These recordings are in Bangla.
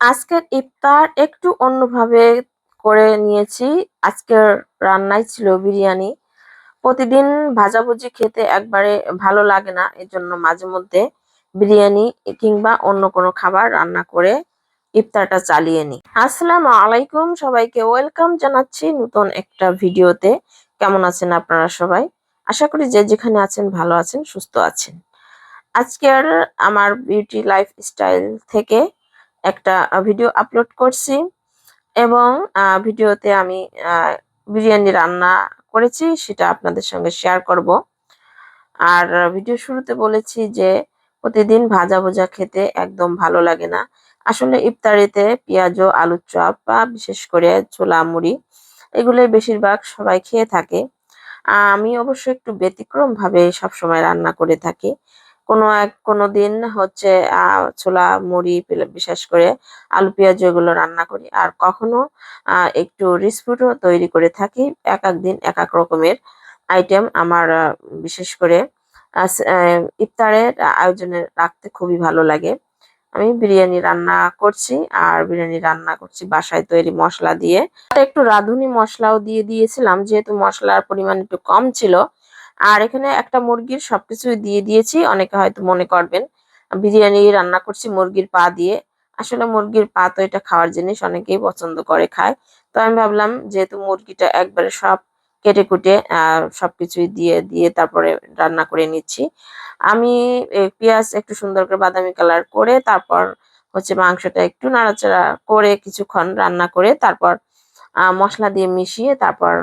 আজকের ইফতার একটু অন্যভাবে করে নিয়েছি। আজকের রান্নাই ছিল বিরিয়ানি। প্রতিদিন ভাজাভুজি খেতে একবারে ভালো লাগে না, এজন্য মাঝে মধ্যে বিরিয়ানি কিংবা অন্য কোনো খাবার রান্না করে ইফতারটা চালিয়ে নিই। আসসালামু আলাইকুম সবাইকে, ওয়েলকাম জানাচ্ছি নতুন একটা ভিডিওতে। কেমন আছেন আপনারা সবাই? আশা করি যে যেখানে আছেন ভালো আছেন, সুস্থ আছেন। আজকের আমার বিউটি লাইফ স্টাইল থেকে একটা ভিডিও আপলোড করছি এবং ভিডিওতে আমি বিরিয়ানি রান্না করেছি, সেটা আপনাদের সঙ্গে শেয়ার করব। আর ভিডিও শুরুতে বলেছি যে, প্রতিদিন ভাজা ভুজা খেতে একদম ভালো লাগে না। আসলে ইফতারিতে পেঁয়াজ, আলুর চপ বা বিশেষ করে ছোলা, মুড়ি, এগুলোই বেশিরভাগ সবাই খেয়ে থাকে। আমি অবশ্য একটু ব্যতিক্রম ভাবে সবসময় রান্না করে থাকি। কোনো এক, কোনো দিন হচ্ছে ছোলা, মুড়ি বিশেষ করে আলু, পেঁয়াজ, এগুলো রান্না করি। আর কখনো একটু রিসপুটও তৈরি করে থাকি। এক এক দিন এক এক রকমের আইটেম আমার বিশেষ করে ইফতারের আয়োজনে রাখতে খুবই ভালো লাগে। আমি বিরিয়ানি রান্না করছি, আর বিরিয়ানি রান্না করছি বাসায় তৈরি মশলা দিয়ে। একটু রাঁধুনি মশলাও দিয়ে দিয়েছিলাম, যেহেতু মশলার পরিমাণ একটু কম ছিল আর এখানে একটা মুরগির সবকিছুই দিয়ে দিয়েছি। অনেকে হয়তো মনে করবেন, বিরিয়ানি রান্না করছি মুরগির পা দিয়ে। আসলে মুরগির পা তো এটা খাওয়ার জিনিস, অনেকেই পছন্দ করে খায়। তো আমি ভাবলাম, যেহেতু মুরগিটা একবারে সব কেটে কুটে সবকিছুই দিয়ে দিয়ে তারপরে রান্না করে নিচ্ছি। আমি পেঁয়াজ একটু সুন্দর করে বাদামি কালার করে, তারপর হচ্ছে মাংসটা একটু নাড়াচাড়া করে কিছুক্ষণ রান্না করে, তারপর মশলা দিয়ে মিশিয়ে তারপর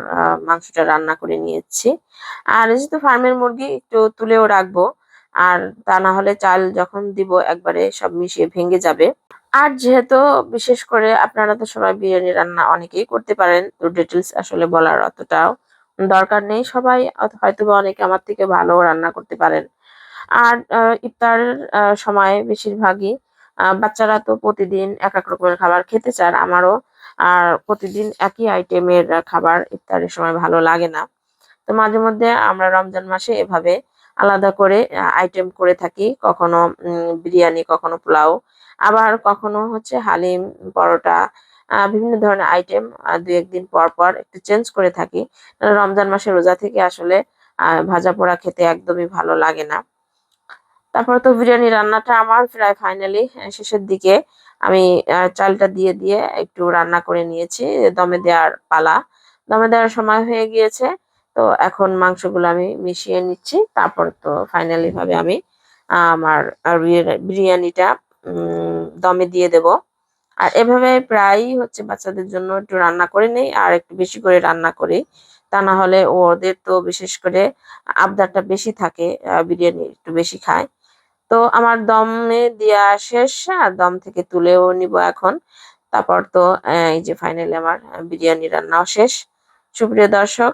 মাংসটা রান্না করে নিয়েছি। আর যেহেতু ফার্মের মুরগি, একটু তুলেও রাখব। আর তা না হলে চাল যখন দিব, একবারে সব মিশিয়ে ভেঙে যাবে। আর যেহেতু বিশেষ করে আপনারা তো সবাই বিরিয়ানি রান্না অনেকেই করতে পারেন, তো ডিটেলস আসলে বলার অতটাও দরকার নেই। সবাই হয়তো বা অনেকে আমার থেকে ভালো রান্না করতে পারেন। আর ইফতারের সময় বেশিরভাগই বাচ্চারা তো প্রতিদিন এক এক রকমের খাবার খেতে চান আমারও আর প্রতিদিন একই আইটেমের খাবার ইফতারের সময় ভালো লাগে না। তো মাঝে মধ্যে আমরা রমজান মাসে এভাবে আলাদা করে আইটেম করে থাকি। কখনো বিরিয়ানি, কখনো পোলাও, আবার কখনো হচ্ছে হালিম, পরোটা বিভিন্ন ধরনের আইটেম দু একদিন পর পর একটু চেঞ্জ করে থাকি। রমজান মাসে রোজা থেকে আসলে ভাজা পোড়া খেতে একদমই ভালো লাগে না। তারপর তো বিরিয়ানি রান্নাটা আমার প্রায় ফাইনালি শেষের দিকে আমি চালটা দিয়ে দিয়ে একটু রান্না করে নিয়েছি, দমে দেওয়ার পালা। দমে দেওয়ার সময় হয়ে গিয়েছে, তো এখন মাংসগুলো আমি মিশিয়ে নিচ্ছি, তারপর তো ফাইনালি ভাবে আমি আমার বিরিয়ানিটা দমে দিয়ে দেব। আর এভাবে প্রায়ই হচ্ছে বাচ্চাদের জন্য একটু রান্না করে নেই, আর একটু বেশি করে রান্না করি। তা না হলে ওদের তো বিশেষ করে আবদারটা বেশি থাকে বিরিয়ানি একটু বেশি খায়। তো আমার দমে দেওয়া শেষ আর দম থেকে তুলেও নিব এখন। তারপর তো এই যে ফাইনালি আমার বিরিয়ানি রান্নাও শেষ। সুপ্রিয় দর্শক,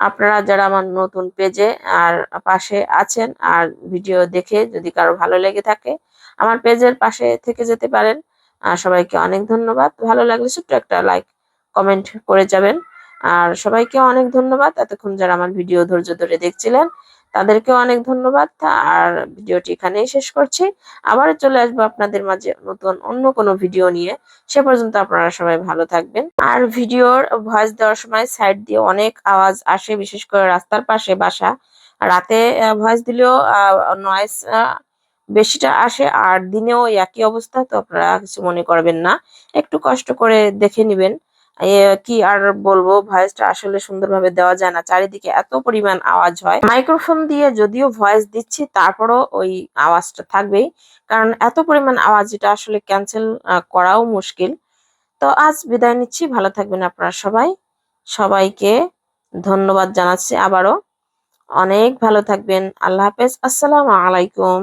আপনারা যারা আমার নতুন পেজে আর পাশে আছেন আর ভিডিও দেখে যদি কারও ভালো লেগে থাকে, আমার পেজের পাশে থেকে যেতে পারেন। আর সবাইকে অনেক ধন্যবাদ। ভালো লাগলে ছোট্ট একটা লাইক কমেন্ট করে যাবেন। আর সবাইকে অনেক ধন্যবাদ। এতক্ষণ যারা আমার ভিডিও ধৈর্য ধরে দেখছিলেন তাদেরকেও অনেক ধন্যবাদ। আর ভিডিওটি এখানেই শেষ করছি। আবার চলে আসব আপনাদের মাঝে নতুন অন্য কোনো ভিডিও নিয়ে। সে পর্যন্ত আপনারা সবাই ভালো থাকবেন। আর ভিডিওর ভয়েস দেওয়ার সময় সাইড দিয়ে অনেক আওয়াজ আসে, বিশেষ করে রাস্তার পাশে বাসা। রাতে ভয়েস দিলেও নয়েস বেশিটা আসে আর দিনেও একই অবস্থা, তো আপনারা কিছু মনে করবেন না। একটু কষ্ট করে দেখে নেবেন। কি আর বলব? ভয়েসটা আসলে সুন্দরভাবে দেওয়া যায় না। চারিদিকে এত পরিমাণ আওয়াজ হয়। মাইক্রোফোন দিয়ে যদিও ভয়েস দিচ্ছি, তারপরও ওই আওয়াজটা থাকবেই। কারণ এত পরিমাণ আওয়াজ এটা আসলে ক্যান্সেল করাও মুশকিল। তো আজ বিদায় নিচ্ছি। ভালো থাকবেন আপনারা সবাই। সবাইকে ধন্যবাদ জানাচ্ছি আবারও। অনেক ভালো থাকবেন। আল্লাহ হাফেজ। আসসালামু আলাইকুম।